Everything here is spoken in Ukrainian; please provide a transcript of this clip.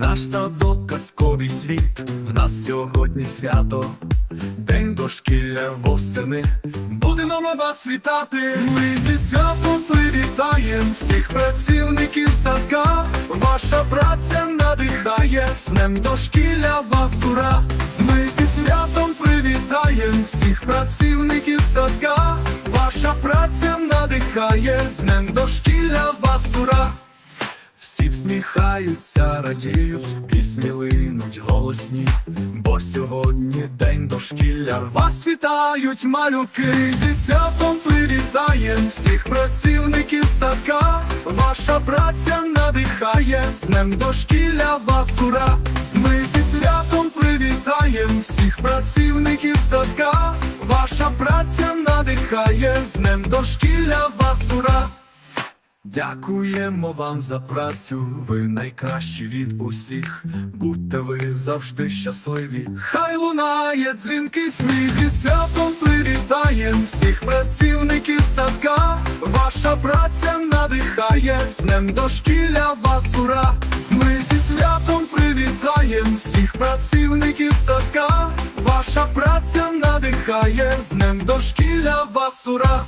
Наш садок казковий світ, в нас сьогодні свято, День дошкілля восени. Будемо ми вас вітати. Ми зі святом привітаєм всіх працівників садка. Ваша праця надихає, з днем дошкілля вас ура. Ми зі святом привітаєм всіх працівників садка. Ваша праця надихає, з днем дошкілля вас ура. Всі всміхаються, радіють, пісні линуть голосні, бо сьогодні день дошкілля. Вас вітають малюки, зі святом привітаєм всіх працівників садка. Ваша праця надихає, з днем дошкілля вас ура. Ми зі святом привітаєм всіх працівників садка. Ваша праця надихає, з днем дошкілля вас ура. Дякуємо вам за працю, ви найкращі від усіх. Будьте ви завжди щасливі. Хай лунає дзвінки сміх зі святом привітаєм всіх працівників садка. Ваша праця надихає, з днем дошкілля вас ура. Ми зі святом привітаєм всіх працівників садка. Ваша праця надихає, з днем дошкілля вас ура.